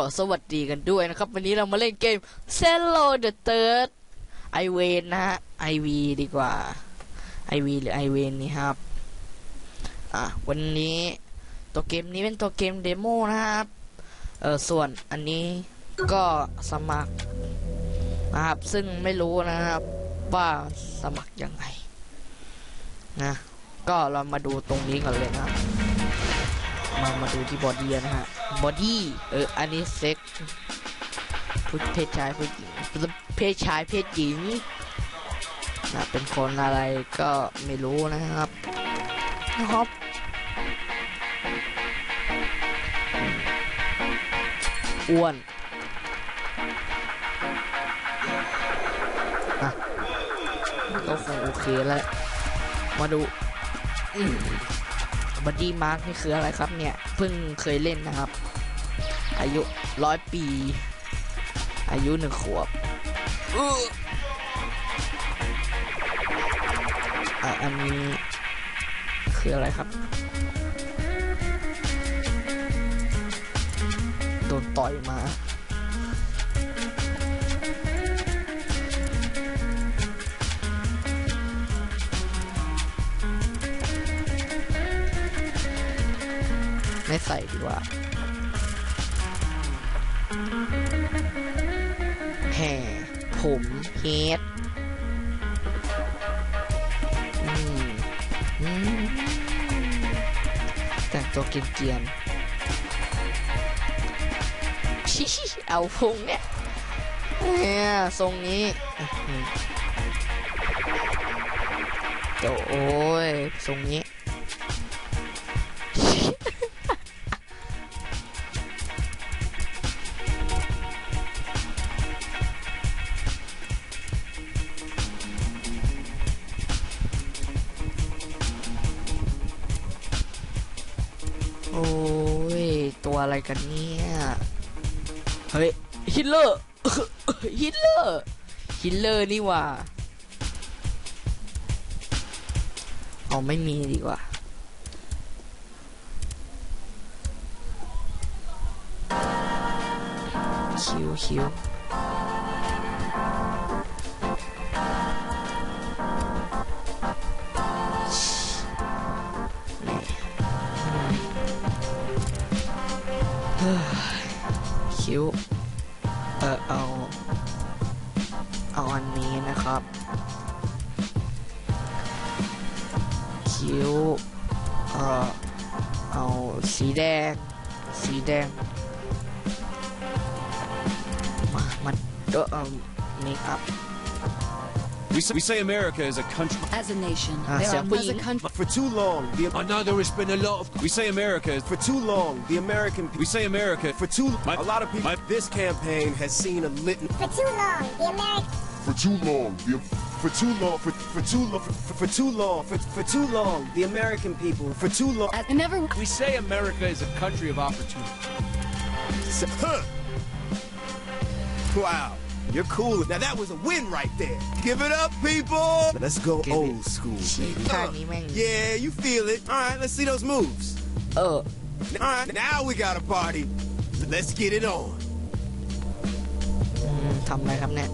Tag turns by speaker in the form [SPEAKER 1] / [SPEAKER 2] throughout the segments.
[SPEAKER 1] อสวัสดีกันด้วยนะครับ วันนี้เรามาเล่นเกม Cello the Third ไอเวนนะฮะไอวีดีกว่าไอวีหรือไอเวนนี่ครับอะวันนี้ตัวเกมนี้เป็นตัวเกมเดโมนะครับเออส่วนอันนี้ก็สมัครนะครับ ซึ่งไม่รู้นะครับว่าสมัครยังไงนะก็เรามาดูตรงนี้ก่อนเลยนะครับ มามาดูที่บอดี้นะฮะ บอดี้ เออ อันนี้เซ็กผู้เพศชายผู้หญิงเพศชายเพศหญิงนะเป็นคนอะไรก็ไม่รู้นะครับ นะครับอ้วนอะก็คงโอเคแล้ว มาดู บัดดี้มาร์กนี่คืออะไรครับเนี่ย เพิ่งเคยเล่นนะครับ อายุร้อยปี อายุหนึ่งขวบอันนี้คืออะไรครับ โดนต่อยมา ไม่ใส่ดีกว่าแห่ผมเฮดแต่งตัวเกียนๆเอาพงเนี่ยเนี่ยทรงนี้อื้อหือโอ้โอ้ยทรงนี้ อะไรกันเนี่ย เฮ้ยฮิตเลอร์ฮิตเลอร์ฮิตเลอร์นี่หว่าเอาไม่มีดีกว่าคิวคิว คิวเออเอา เอาอันนี้นะครับ คิ้ว เออเอาสีแดง สีแดง มามันเออเออเมคอัพ
[SPEAKER 2] We say, we say America is a country.
[SPEAKER 3] As a nation,
[SPEAKER 1] Ah,
[SPEAKER 3] there
[SPEAKER 1] c'est
[SPEAKER 3] are
[SPEAKER 1] un peu
[SPEAKER 3] as a
[SPEAKER 1] in-
[SPEAKER 3] country.
[SPEAKER 4] For too long, the
[SPEAKER 2] I know there has been a lot of. We say America is.
[SPEAKER 4] for too long, the American
[SPEAKER 2] We say America
[SPEAKER 4] for too
[SPEAKER 2] My-
[SPEAKER 4] a lot of people.
[SPEAKER 2] my-
[SPEAKER 4] this campaign has seen a litany
[SPEAKER 5] For too long, the American
[SPEAKER 4] for too long. The, for too long, for, for too long, for, for too long, for, for too long, the American people, for too long.
[SPEAKER 3] As, I never.
[SPEAKER 6] We say America is a country of opportunity.
[SPEAKER 4] Huh. Wow, you're cool. Now that was a win right there. Give it up, people. Let's go
[SPEAKER 1] Give
[SPEAKER 4] old
[SPEAKER 1] it.
[SPEAKER 4] school,
[SPEAKER 1] Shit,
[SPEAKER 4] baby.
[SPEAKER 1] Tiny man.
[SPEAKER 4] yeah, you feel it. All right, let's see those moves.
[SPEAKER 1] เออ
[SPEAKER 4] All right, now we got a party. Let's get it on.
[SPEAKER 1] อืมทำอะไรครับเนี่ย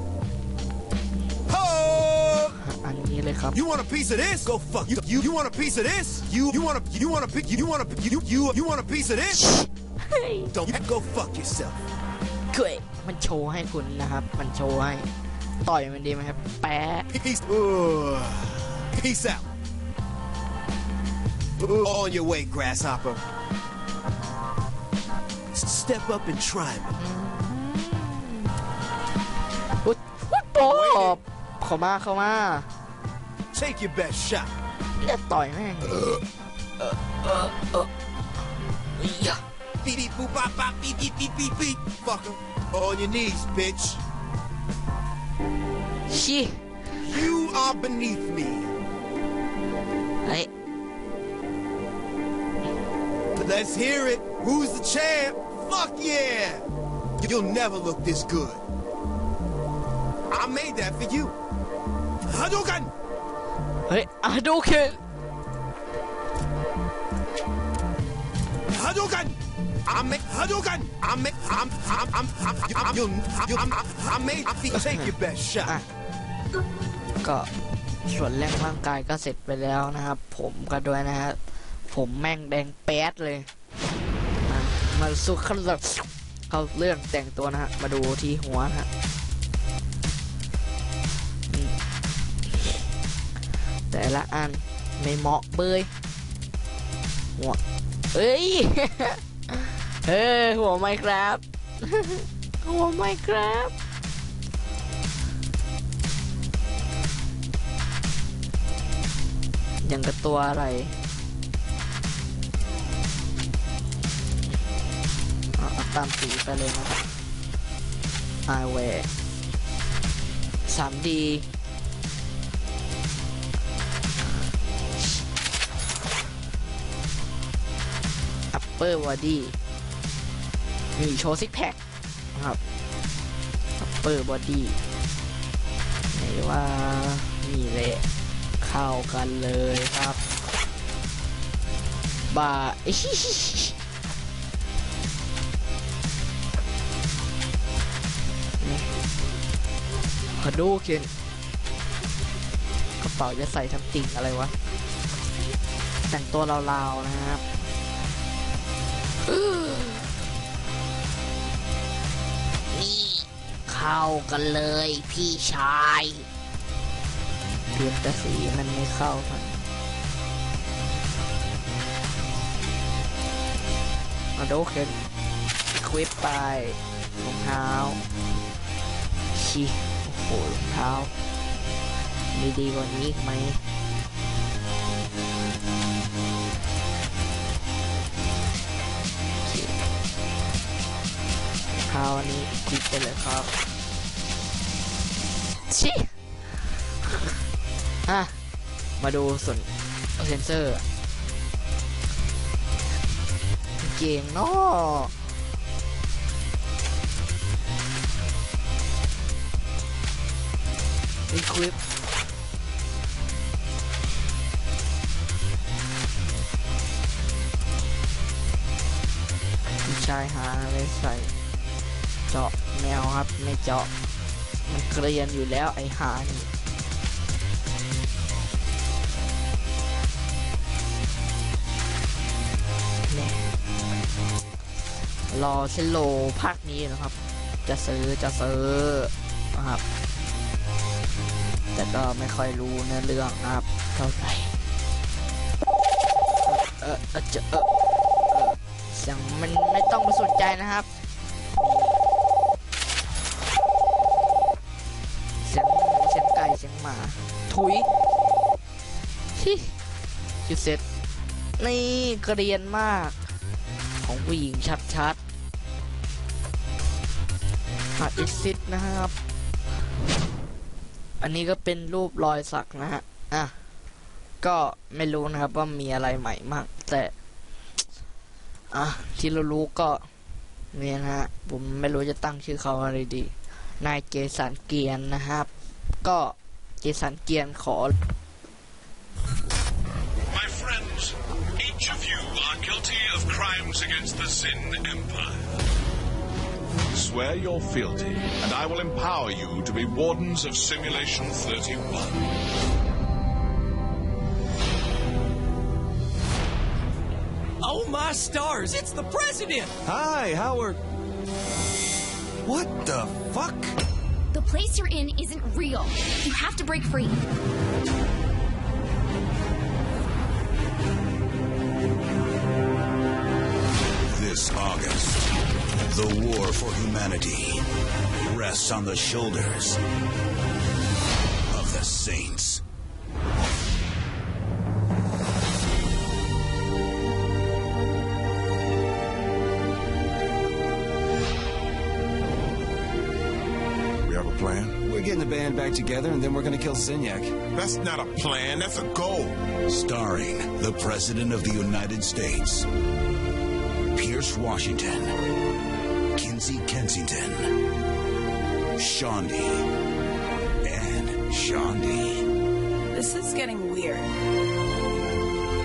[SPEAKER 4] Ho!
[SPEAKER 1] อันนี้เลยครับ
[SPEAKER 4] You want a piece of this? Go fuck you. You, you want a piece of this? You you want a you want a you, you want a you you you want a piece of this? Don't go fuck yourself.
[SPEAKER 1] เกยมันโชว์ให้คุณนะครับ มันโชว์ให้ ต่อยมันดีไหมครับ แปะ
[SPEAKER 4] Peace. Ugh. Peace out. Ugh. On your way, grasshopper. S- Step up and try me.
[SPEAKER 1] วุ้ดวุ้ดโตบเข้ามาเข้ามา
[SPEAKER 4] Take your best shot.
[SPEAKER 1] เนี่ยต่อยแม่ง
[SPEAKER 4] beep, beep, fucker. On your knees, bitch.
[SPEAKER 1] She.
[SPEAKER 4] You are beneath me.
[SPEAKER 1] I.
[SPEAKER 4] Let's hear it. Who's the champ? Fuck yeah! You'll never look this good. I made that for you. Hadouken!
[SPEAKER 1] Hey, Hadouken!
[SPEAKER 4] Hadouken! I made Hadouken! I made I'm I'm I'm I'm I'm you I'm I made take your best
[SPEAKER 1] อะ
[SPEAKER 4] shot.
[SPEAKER 1] ก็ส่วนแรงร่างกายก็เสร็จไปแล้วนะครับ ผมก็ด้วยนะฮะ ผมแม่งแดงแป๊ดเลยอะมาสู้ขั้นแบบเขาเรื่องแต่งตัวนะฮะ มาดูที่หัวนะฮะอืมแต่ละอันไม่เหมาะเบยหัวเอ้ย เฮ้ยหัวไหมครับหัวไหมครับยังกับตัวอะไรเอาเอาตามสีไปเลยนะครับไอเวสามดีอัปเปอร์บอดี้ มีโชว์ซิกแพคนะครับอัปเปอร์บอดี้ไหนว่ามีเลยเข้ากันเลยครับบาขอดูเขียนกระเป๋าจะใส่ทำติ่งอะไรวะ แต่งตัวลาวๆนะครับ เข้ากันเลยพี่ชายเพียงแต่สีมันไม่เข้ากันมาดูเข็นควิปไปรองเท้าชีโอ้โหรองเท้ามีดีกว่านี้อีกไหม รองเท้าอันนี้ควิปไปเลยครับชิอะมาดูส่วนเซนเซอร์ เก่งเนาะรีคลิปผู้ชายหาอะไรใส่ เจาะแมวครับ ไม่เจาะ มันเกรียนอยู่แล้วไอหานี่แน่รอเชลโลภาคนี้นะครับ จะซื้อจะซื้อนะครับ แต่ก็ไม่ค่อยรู้เนื้อเรื่องนะครับ เท่าไหร่เออเออจะเออเออเสียงมันไม่ต้องไปสนใจนะครับ นี่เกรียนมาก ของผู้หญิงชัดๆหัดอิซิตนะครับ อันนี้ก็เป็นรูปรอยสักนะฮะ อะ ก็ไม่รู้นะครับว่ามีอะไรใหม่มาก แต่ อะ ที่เรารู้ก็เนี่ยนะฮะ ผมไม่รู้จะตั้งชื่อเขาอะไรดี นายเจสันเกียนนะครับ ก็เจสันเกียนขอ
[SPEAKER 3] friends, each of you are guilty of crimes against the Sin Empire. Swear you're fealty, and I will empower you to be wardens of Simulation 31.
[SPEAKER 5] Oh my stars, it's the president!
[SPEAKER 7] Hi, Howard. What the fuck?
[SPEAKER 8] The place you're in isn't real. You have to break free.
[SPEAKER 9] This August, the war for humanity rests on the shoulders of the saints.
[SPEAKER 3] We have a plan?
[SPEAKER 7] We're getting the band back together and then we're gonna kill Sinyak.
[SPEAKER 3] That's not a plan, that's a goal.
[SPEAKER 9] Starring the President of the United States, Pierce Washington, Kinsey Kensington, Shondi, and Shondi,
[SPEAKER 10] This is getting weird.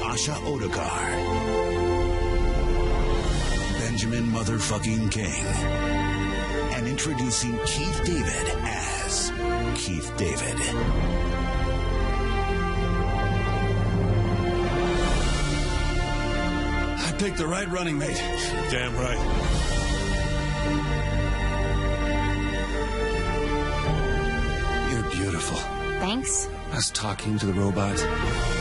[SPEAKER 9] Asha Odekar, Benjamin Motherfucking King. And introducing Keith David as Keith David.
[SPEAKER 3] Picked the right running mate. Damn right.
[SPEAKER 7] You're beautiful.
[SPEAKER 8] Thanks.
[SPEAKER 7] Us talking to the robot.